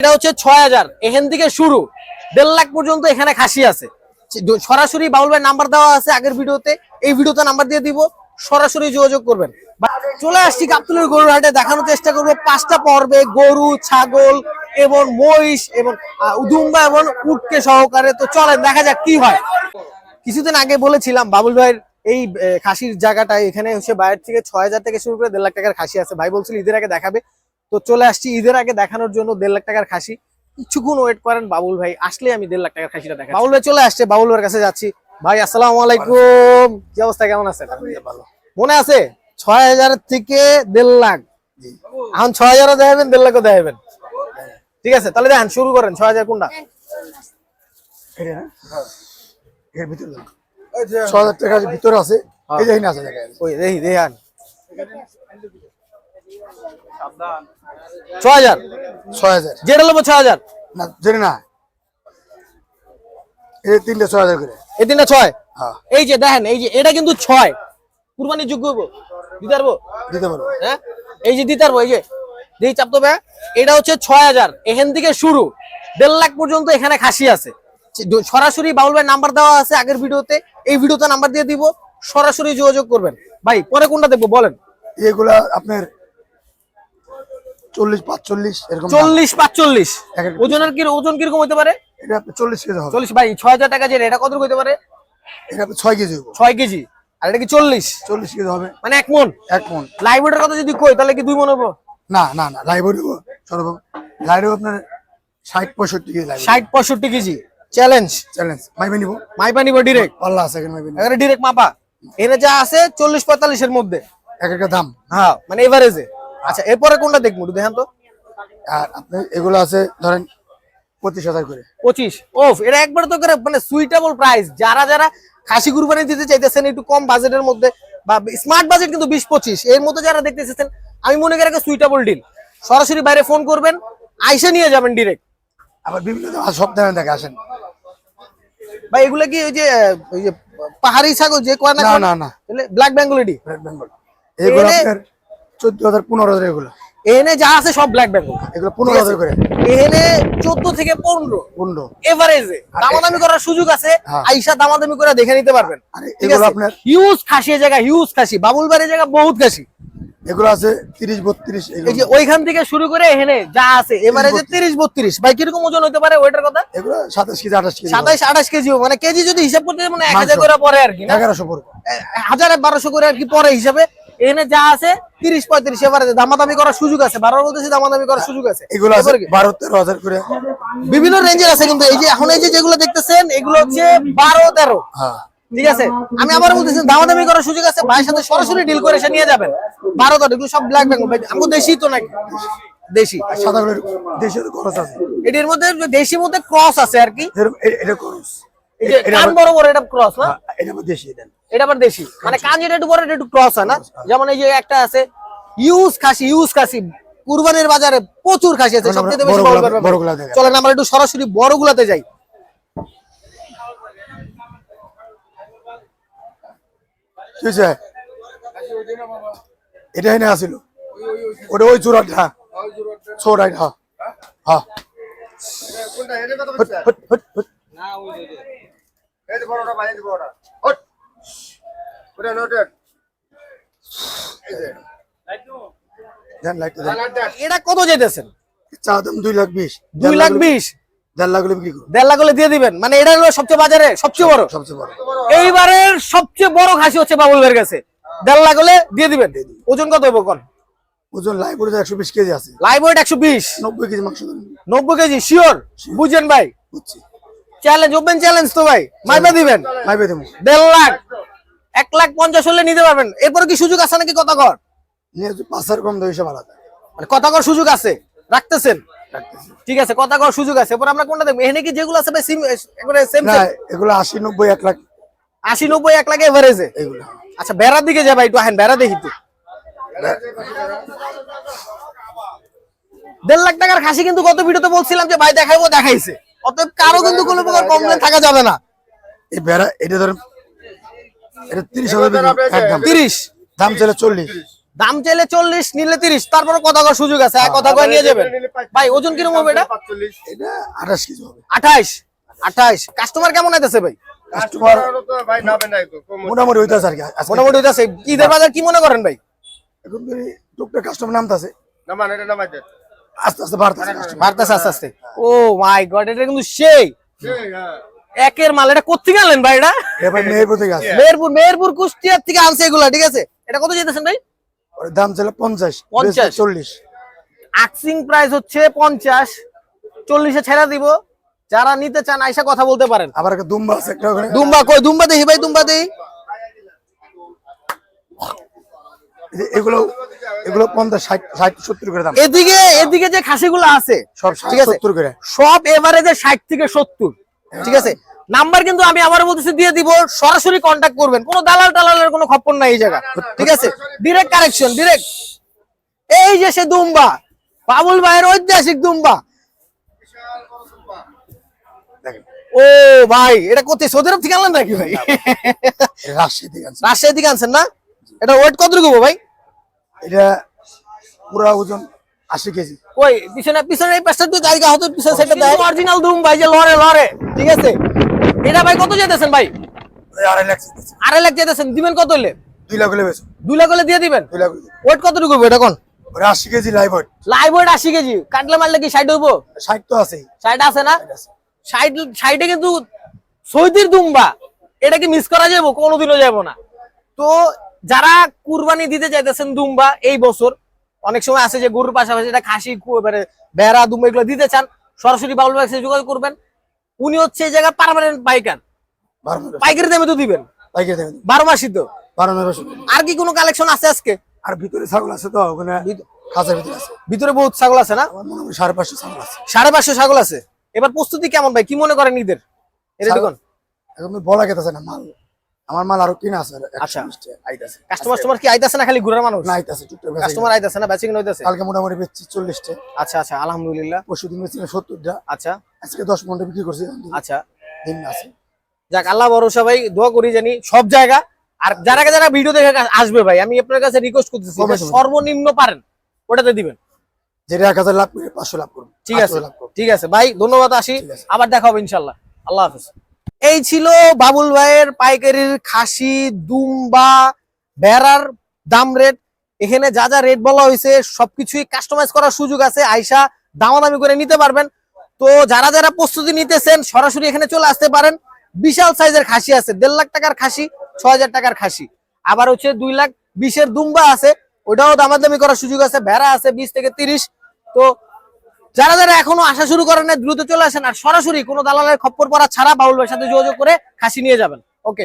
এটা হচ্ছে ছয় হাজার। এখান থেকে শুরু। দেড় লাখ পর্যন্ত এখানে খাসি আছে। সরাসরি বাউল ভাই নাম্বার দেওয়া আছে আগের ভিডিওতে। এই ভিডিওতে নাম্বার দিয়ে দিব। সরাসরি যোগাযোগ করবেন। চলে আসছি গাবতুলের গরুর হাটে দেখানোর চেষ্টা করব পাঁচটা পর্বে গরু, ছাগল এবং মহিষ এবং উদুম্বা এবং উটকে সহকারে। তো চলে দেখা যাক কি হয়। কিছুদিন আগে বলেছিলাম বাবুল ভাইয়ের এই খাসির জায়গাটা এখানে হচ্ছে বাইরের থেকে ছয় হাজার থেকে শুরু করে দেড় লাখ টাকার খাসি আছে। ভাই বলছিল ঈদের আগে দেখাবে। তো চলে আসছি ঈদের আগে দেখানোর জন্য দেড় লাখ টাকার খাসি। কিছুক্ষণ ওয়েট করেন বাবুল ভাই আসলে আমি দেড় লাখ টাকার খাসিটা দেখা বাবুল ভাই চলে আসছে বাবুল ভাইয়ের কাছে যাচ্ছি। ভাই আসসালামু আলাইকুম। কি অবস্থা কেমন আছেন? ভালো। মনে আছে? ছয় হাজার থেকে দেড় লাখ। এখন ছয় হাজারও দেখাবেন দেড় লাখও দেখাবেন। ঠিক আছে তাহলে দেখেন শুরু করেন ছয় হাজার কোনটা? দাও। ছ হাজার টাকার ভিতরে আছে। এই যে এখানে আছে। ওই দেখি দেখান। ছয় হাজার? ছয় হাজার। যেটা নেব ছয় হাজার? না জানি না। এই যে ছয় হাজার করে। এই তিনটা ছয়? এই যে দেখেন এই যে এটা কিন্তু ছয়। কুরবানি যোগ্য হব। দিতে পারব? দিতে পারব। হ্যাঁ? এই যে দিতে পারব এই যে। দিই চাপ তো এটা হচ্ছে ছয় হাজার। এখান থেকে শুরু। দেড় লাখ পর্যন্ত এখানে খাসি আছে। সরাসরি বাউল ভাই নাম্বার দেওয়া আছে আগের ভিডিওতে। এই ভিডিওতে নাম্বার দিয়ে দিব। সরাসরি যোগাযোগ করবেন। ভাই পরে কোনটা দেখব বলেন। এগুলা আপনার চল্লিশ পাঁচচল্লিশ এরকম চল্লিশ পাঁচচল্লিশ। ওজনের কি ওজন কীরকম হতে পারে? এটা আপনার চল্লিশ কেজি হবে। চল্লিশ ভাই ছয় হাজার টাকা যে এটা কত হতে পারে? এটা আপনার ছয় কেজি ছয় কেজি। আর এটা কি চল্লিশ? চল্লিশ কেজি হবে। মানে এক মন? এক মন। লাইব্রেরির কথা যদি কই তাহলে কি দুই মন হব? না না না লাইব্রেরি সর্ব লাইব্রেরি আপনার ষাট পঁয়ষট্টি কেজি ষাট পঁয়ষট্টি কেজি। চ্যালেঞ্জ চ্যালেঞ্জ মাইবে নিবো? মাইপা নিব ডিরেক্ট পাল্লা আছে ডিরেক্ট মাপা। এখানে যা আছে চল্লিশ পঁয়তাল্লিশের মধ্যে। এক একটা দাম। হ্যাঁ মানে এভারেজে আচ্ছা এরপরে কোনটা দেখব একটু দেখেন তো। আর আপনার এগুলো আছে ধরেন পঁচিশ হাজার করে। পঁচিশ? ওফ এটা একবার তো করে মানে সুইটেবল প্রাইস যারা যারা খাসি কুরবানি দিতে চাইতেছেন একটু কম বাজেটের মধ্যে বা স্মার্ট বাজেট কিন্তু বিশ পঁচিশ। এর মধ্যে যারা দেখতে এসেছেন আমি মনে করি একটা সুইটেবল ডিল সরাসরি বাইরে ফোন করবেন আইসে নিয়ে যাবেন ডিরেক্ট আবার বিভিন্ন সব দামে দেখে আসেন। বা এগুলো কি ওই যে ওই যে পাহাড়ি ছাগল যে কয় না না না ব্ল্যাক বেঙ্গলিডি রেড বেঙ্গল এগুলো চোদ্দ হাজার পনেরো হাজার এগুলো। এনে যা আছে সব ব্ল্যাক বেঙ্গল এগুলো পনেরো হাজার করে। এনে চোদ্দ থেকে পনেরো। পনেরো। এভারেজে দামাদামি করার সুযোগ আছে। আইসা দামাদামি করে দেখে নিতে পারবেন। এগুলো আপনার হিউজ খাসি জায়গা হিউজ খাসি। বাবুল বাড়ির জায়গা বহুত খাসি। এগুলো আছে তিরিশ বত্রিশ এই যে ওইখান থেকে শুরু করে এখানে যা আছে এবারে যে তিরিশ বত্রিশ। ভাই কীরকম ওজন হতে পারে ওইটার কথা? এগুলো সাতাশ কেজি আঠাশ কেজি। সাতাইশ আঠাশ কেজিও মানে কেজি যদি হিসাব করতে মানে এক হাজার করে পরে আর কি না? এগারোশো পড়বে। হাজার বারোশো করে আর কি পরে হিসাবে। এখানে যা আছে তিরিশ পঁয়ত্রিশ এবারে দামাদামি করার সুযোগ আছে বারবার বলতেছি দামাদামি করার সুযোগ আছে। এগুলো আছে বারো তেরো হাজার করে। বিভিন্ন রেঞ্জের আছে কিন্তু এই যে এখন এই যে যেগুলো দেখতেছেন এগুলো হচ্ছে বারো তেরো। হ্যাঁ। ঠিক আছে? আমি আবার বলতেছি দামাদামি করার সুযোগ আছে ভাইয়ের সাথে সরাসরি ডিল করে এসে নিয়ে যাবেন। বারো তেরো এগুলো সব ব্ল্যাক বেঙ্গল আমি দেশি তো নাকি? দেশি। আর সাদাগুলো দেশের খরচ আছে। এটির মধ্যে দেশির মধ্যে ক্রস আছে আর কি? এটা যে এটা কান বড় বড় এটা ক্রস না? হ্যাঁ, এটা দেশি এটা। এটা আবার দেশি। মানে কান যেটা একটু বড় একটু ক্রস হয় না? যেমন এই যে একটা আছে ইউজ খাসি ইউজ খাসি। কুরবানির বাজারে প্রচুর খাসি আছে সবচেয়ে বেশি বড় চলেন আমরা একটু সরাসরি বড়গুলাতে যাই। কি হয়েছে এটা এনে আসিল। ওটা ওই চূড়াটা হ্যাঁ ছোড়াই হ্যাঁ হ্যাঁ হট, হট, হট, হট। দেন লাইটটা দেন। এটা কত যেতেছেন? চা দাম দুই লাখ বিশ। দুই লাখ বিশ? দেড় লাখ হলে বিক্রি করো দেড় লাখ হলে দিয়ে দিবেন? মানে এটা হলো সবচেয়ে বাজারে সবচেয়ে বড়? সবচেয়ে বড়। এইবারের সবচেয়ে বড় খাসি হচ্ছে বাবুল ভাইয়ের কাছে দেড় লাখ হলে দিয়ে দিবেন? ওজন কত হবে কোন? ওজন লাইভ একশো বিশ কেজি আছে। লাইভ ওয়েট একশো বিশ? নব্বই কেজি মাংস ধরেন। নব্বই কেজি? শিওর বুঝছেন ভাই? বুঝছি। চ্যালেঞ্জ ওপেন চ্যালেঞ্জ তো ভাই। মাইপা দিবেন? মাইবে দেবো। দেড় লাখ। এক লাখ পঞ্চাশ হলে নিতে পারবেন। এরপর কি সুযোগ আছে নাকি কথা কর নিয়ে পাঁচ হাজার কম মানে কথা কর সুযোগ আছে? রাখতেছেন? ঠিক আছে কথা কর সুযোগ আছে? এরপর আমরা কোনটা দেখব? এখানে কি যেগুলো আছে ভাই সিম সেম এগুলো আশি নব্বই এক লাখ। আশি নব্বই এক লাখ এভারেজে এগুলো। আচ্ছা বেড়ার দিকে যাবা একটু আহেন বেড়া দেখি তো। দেড় লাখ টাকার খাসি কিন্তু গত ভিডিওতে বলছিলাম যে ভাই দেখাইবো দেখাইছে। অতএব কারও কিন্তু কোনো প্রকার কমপ্লেন থাকা যাবে না। এই বেড়া এটা ধরেন এটা তিরিশ হাজার একদম। তিরিশ। দাম চলে চল্লিশ। দাম চাইলে চল্লিশ নিলে তিরিশ। তারপরে কথা কওয়ার সুযোগ আছে এক কথা কয়ে নিয়ে যাবেন। ভাই ওজন কীরকম হবে এটা? এটা আঠাশ কেজি হবে। আঠাইশ আঠাইশ কাস্টমার কেমন আইতেছে ভাই? কাস্টমার মোটামুটি হইতেছে আর কি। মোটামুটি হইতেছে। ঈদের বাজার কি মনে করেন ভাই? এখন তো টুকটাক কাস্টমার নামতেছে। আস্তে আস্তে বাড়তেছে। বাড়তেছে আস্তে আস্তে। ও মাই গড এটা কিন্তু সেই। একের মাল এটা কোথেকে আনলেন ভাই এটা? মেহেরপুর থেকে মেহেরপুর মেহেরপুর কুষ্টিয়ার থেকে আনছে এগুলা ঠিক আছে? এটা কত যেতেছেন ভাই? দাম ছিল পঞ্চাশ 50 চল্লিশ। আক্সিং প্রাইস হচ্ছে পঞ্চাশ চল্লিশে ছেড়া দিব। যারা নিতে চান আইসা কথা বলতে পারেন। আবার একটা দুম্বা আছে একটা দুম্বা কই? দুম্বা দেখি ভাই দুম্বা যে এগুলো এগুলো পঞ্চাশ ষাট ষাট সত্তর করে দাম। এদিকে এদিকে যে খাসিগুলো আছে সব ঠিক আছে? সত্তর করে। সব এভারেজে ষাট থেকে সত্তর। ঠিক আছে? নাম্বার কিন্তু আমি আবার বলতেছি দিয়ে দিব সরাসরি কন্ট্যাক্ট করবেন। কোনো দালাল টালালের কোনো খপ্পর নাই এই জায়গা। ঠিক আছে? ডিরেক্ট কারেকশন ডিরেক্ট এই যে সে দুম্বা বাবুল ভাইয়ের ঐতিহাসিক দুম্বা। ও ভাই এটা কোথায় সৌদি আরব থেকে আনলেন নাকি ভাই? রাজশাহী থেকে আনছেন। না? এটা ওয়েট কত ভাই? এটা পুরা ওজন আশি কেজি। কই পিছনে পিছনে এই পাশটা জায়গা হতো পিছনে সেটা দেয় অরিজিনাল দুম ভাই যে লরে লরে ঠিক আছে? এটা ভাই কত যেতেছেন ভাই? আড়াই লাখ। আড়াই লাখ যেতেছেন দিবেন কত হলে দুই লাখ হলে বেশি দুই লাখ হলে দিয়ে দিবেন? দুই লাখ ওয়েট কতটুকু হবে এটা কোন? ওরা আশি kg live weight live weight আশি কেজি। কাটলে মারলে কি ষাট হইবো? ষাট তো আছেই। ষাট আছে না? ষাট ষাটে কিন্তু সৌদির দুম্বা এটা কি মিস করা যাব কোনোদিনও যাব না। তো যারা কুরবানি দিতে চাইতেছেন দুম্বা এই বছর অনেক সময় আছে যে গরুর পাশাপাশি এটা খাসি মানে বেড়া দুম্বা এগুলো দিতে চান সরাসরি বাবুল ভাই সাথে যোগাযোগ করবেন। উনি হচ্ছে এই জায়গায় পার্মানেন্ট পাইকার। পাইকারি দামে তো দিবেন। পাইকারি বারো মাসই তো। বারো মাস আর কি কোনো কালেকশন আছে আজকে? আর ভিতরে ছাগল আছে তো ওখানে খাঁচার ভিতরে আছে। ভিতরে বহুত ছাগল আছে না? সাড়ে পাঁচশো ছাগল আছে। সাড়ে পাঁচশো ছাগল আছে। এবার প্রস্তুতি কেমন ভাই? কি মনে করেন ঈদের এটা দেখুন। এখন বলা গেতেছে না মাল। আমার মাল আরও কিনা আছে আচ্ছা। আইতাছে। কাস্টমার কাস্টমার কি আইতাছে না খালি ঘুরার মানুষ? না আইতাছে টুকটাক কাস্টমার আইতাছে। না বেচিং হইতাছে? কালকে মোটামুটি বেচছি চল্লিশটা আচ্ছা আচ্ছা আলহামদুলিল্লাহ। পরশু দিন বেচছি সত্তরটা। আচ্ছা। আজকে দশ পনেরো বিক্রি করছি আচ্ছা। দিন আছে। যাক আল্লাহ ভরসা ভাই দোয়া করি জানি সব জায়গা। আর যারা যারা ভিডিও দেখে আসবে ভাই আমি আপনার কাছে রিকোয়েস্ট করতেছি। সর্বনিম্ন পারেন ওটাতে দিবেন। যেটা এক হাজার লাভ করে পাঁচশো লাভ করুন। ঠিক আছে ঠিক আছে। ভাই ধন্যবাদ আসি। আবার দেখা হবে ইনশাল্লাহ আল্লাহ হাফেজ। এই ছিল বাবুল ভাইয়ের পাইকারির খাসি, দুম্বা, বেড়ার দাম রেট। এখানে যা যা রেট বলা হয়েছে, সবকিছুই কাস্টমাইজ করার সুযোগ আছে। আইসা দামাদামি করে নিতে পারবেন। তো যারা যারা প্রস্তুতি নিতেছেন, সরাসরি এখানে চলে আসতে পারেন। বিশাল সাইজের খাসি আছে, দেড় লাখ টাকার খাসি ছ হাজার টাকার খাসি। আবার হচ্ছে দুই লাখ বিশের দুম্বা আছে, ওটাও দামাদামি করার সুযোগ আছে। ভেড়া আছে বিশ থেকে তিরিশ। তো যারা যারা এখনও আসা শুরু করেন দ্রুত চলে আসেন আর সরাসরি কোনো দালালের খপ্পর পড়া ছাড়া বাউল ভাইয়ের সাথে যোগাযোগ করে খাসি নিয়ে যাবেন। ওকে